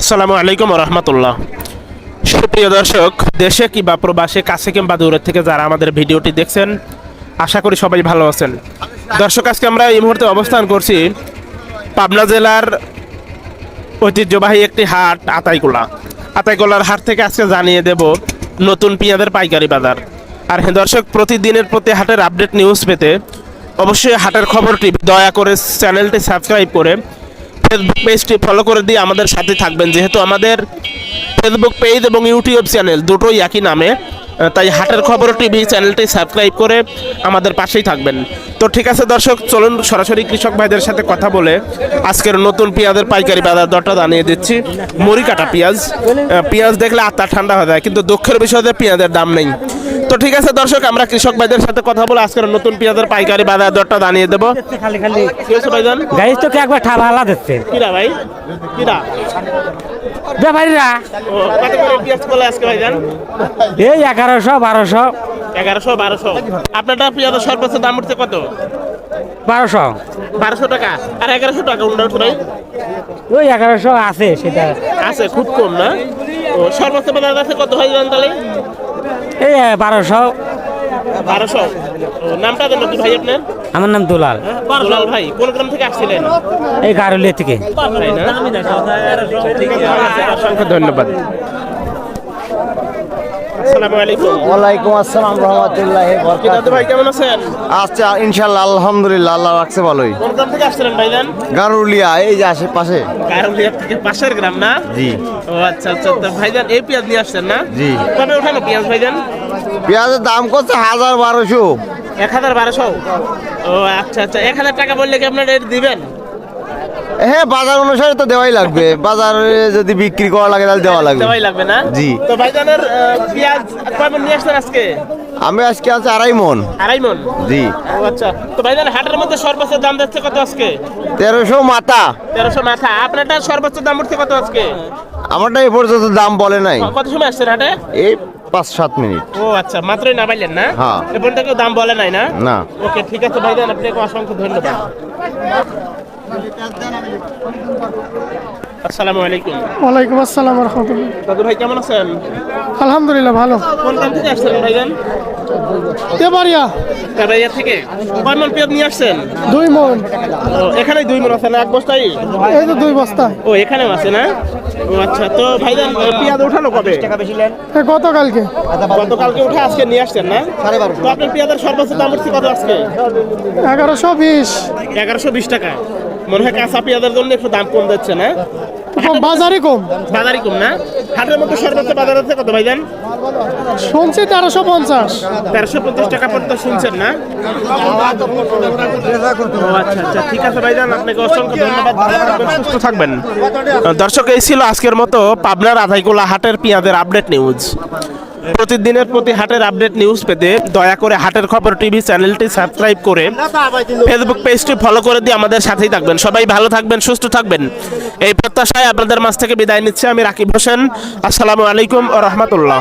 আসসালামু আলাইকুম রহমতুল্লাহ সুপ্রিয় দর্শক, দেশে কিংবা প্রবাসে কাছে কিংবা দূরের থেকে যারা আমাদের ভিডিওটি দেখছেন, আশা করি সবাই ভালো আছেন। দর্শক, আজকে আমরা এই মুহূর্তে অবস্থান করছি পাবনা জেলার ঐতিহ্যবাহী একটি হাট, আতাইকোলা। আতাইকোলার হাট থেকে আজকে জানিয়ে দেব নতুন পেঁয়াজের পাইকারি বাজার। আর হ্যাঁ দর্শক, প্রতিদিনের প্রতি হাটের আপডেট নিউজ পেতে অবশ্যই হাটের খবরটি দয়া করে চ্যানেলটি সাবস্ক্রাইব করে ফেসবুক পেজটি ফলো করে দিয়ে আমাদের সাথে থাকবেন। যেহেতু আমাদের ফেসবুক পেজ এবং ইউটিউব চ্যানেল দুটোই একই নামে তাই হাটের খবর টিভি চ্যানেলটি সাবস্ক্রাইব করে আমাদের পাশেই থাকবেন। তো ঠিক আছে দর্শক, চলুন সরাসরি কৃষক ভাইদের সাথে কথা বলে আজকের নতুন পেঁয়াজের পাইকারি বাজার দরটা জানিয়ে দিচ্ছি। মুড়ি কাটা পেঁয়াজ পেঁয়াজ দেখলে আত্মা ঠান্ডা হয়ে যায়, কিন্তু দুঃখের বিষয়ে পেঁয়াজের দাম নেই। তো ঠিক আছে দর্শক আমরা কৃষক ভাইদের সাথে কথা বলে আজকের নতুন পেঁয়াজের পাইকারি বাজার দরটা জানিয়ে দেবো। খালি খালি ভাইজান? গাড়ি তো একবার ঠাপ হালা দিচ্ছে কিরা ভাই? কিরা? ব্যাপারীরা। এই এগারোশো বারোশো। এগারোশো বারোশো। আপনারটা পেঁয়াজের সর্বোচ্চ দাম উঠছে কত? বারোশো। বারোশো টাকা। আর এগারোশো টাকা ভাই? ওই এগারোশো আছে সেটা। আছে খুব কম না? ও সর্বোচ্চ বাজার আছে কত হয় জানেন তাহলে এই বারোশো। বারোশো। নামটা দেন ভাই আপনার? আমার নাম দুলাল। দুলাল ভাই কোন গ্রাম থেকে আসছিলেন? এই গারুলিয়া থেকে। তাই না? ঠিক আছে, অসংখ্য ধন্যবাদ। আসসালামু আলাইকুম। ওয়ালাইকুম আসসালাম রহমতুল্লাহ ভাই কেমন আছেন? আচ্ছা ইনশাল্লাহ আলহামদুলিল্লাহ আল্লাহ রাখছে ভালোই। কোন গ্রাম থেকে আসছিলেন ভাইজান গারুলিয়া এই যে আশেপাশে। কারুলিয়া থেকে পাশের গ্রাম না? জি। ও আচ্ছা আচ্ছা তো ভাইজান এই পেঁয়াজ নিয়ে আসছেন না? জি। কবে ওঠানো পেঁয়াজ ভাইজান পেঁয়াজের দাম করছে হাজার বারোশো। এক হাজার বারোশো? ও আচ্ছা আচ্ছা। এক হাজার টাকা বললে কি আপনার দিবেন? হ্যাঁ বাজার অনুসারে তো দেওয়াই লাগবে। বাজারে যদি বিক্রি করা লাগে তাহলে দেওয়া লাগবে। দেওয়াই লাগবে না? জি। তো ভাইজানের পেঁয়াজ কয়মন নিয়ে আসছেন আজকে? আমি আজকে আছে আড়াই মন। আড়াই মন? জি। আচ্ছা। তো ভাইজান হাটের মধ্যে সর্বোচ্চ দাম যাচ্ছে কত আজকে? তেরোশো মাথা। তেরোশো মাথা। আপনারটা সর্বোচ্চ দাম উঠছে কত আজকে? আমারটা এই পর্যন্ত দাম বলে নাই। কত সময় আসছেন হাটে? এই পাঁচ সাত মিনিট। ও আচ্ছা মাত্রই না পাইলেন না? হ্যাঁ। এরপর থেকে দাম বলে নাই না? না। ওকে ঠিক আছে ভাইজান আপনাকে অসংখ্য ধন্যবাদ। আসসালামু আলাইকুম। ওয়ালাইকুম আসসালাম রহমতুল্লাহ। দাদু ভাই কেমন আছেন? আলহামদুলিল্লাহ ভালো। কোন গ্রাম থেকে আসছেন ভাইজান? তেবাড়িয়া কাবাইয়া থেকে। কয় মন পেঁয়াজ নিয়ে আসছেন? দুই মন। ও দুই মন আছে না এক বস্তাই এই তো দুই বস্তা ও এখানেও আছে না? ও আচ্ছা তো ভাইজান পেঁয়াজ কবে? গতকালকে। গতকালকে উঠে আজকে নিয়ে আসছেন না? তো আপনার পেঁয়াজের সর্বোচ্চ দাম উঠছে কত আজকে? এগারোশো বিশ। এগারোশো বিশ টাকা। মনে হয় কাঁচা পেঁয়াজের জন্য একটু দাম কম দিচ্ছে না? বাজারই কম। বাজারই কম না? হাটের মধ্যে সর্বোচ্চ বাজার আছে কত ভাইজান? শুনছি তেরোশো পঞ্চাশ। তেরোশো পঞ্চাশ টাকা পর্যন্ত শুনছেন না? আচ্ছা আচ্ছা ঠিক আছে ভাইজান আপনাকে অসংখ্য ধন্যবাদ। ভালো থাকবেন সুস্থ থাকবেন। দর্শক এই ছিল আজকের মতো পাবনার আধাইকোলা হাটের পেঁয়াজের আপডেট নিউজ। প্রতিদিনের প্রতি হাটের আপডেট নিউজ পেতে দয়া করে হাটের খবর টিভি চ্যানেলটি সাবস্ক্রাইব করে ফেসবুক পেজটি ফলো করে দিয়ে আমাদের সাথেই থাকবেন। সবাই ভালো থাকবেন, সুস্থ থাকবেন। এই প্রত্যাশায় আপনাদের মাছ থেকে বিদায় নিচ্ছে। আমি রাকিব হোসেন। আসসালামু আলাইকুম রহমতুল্লাহ।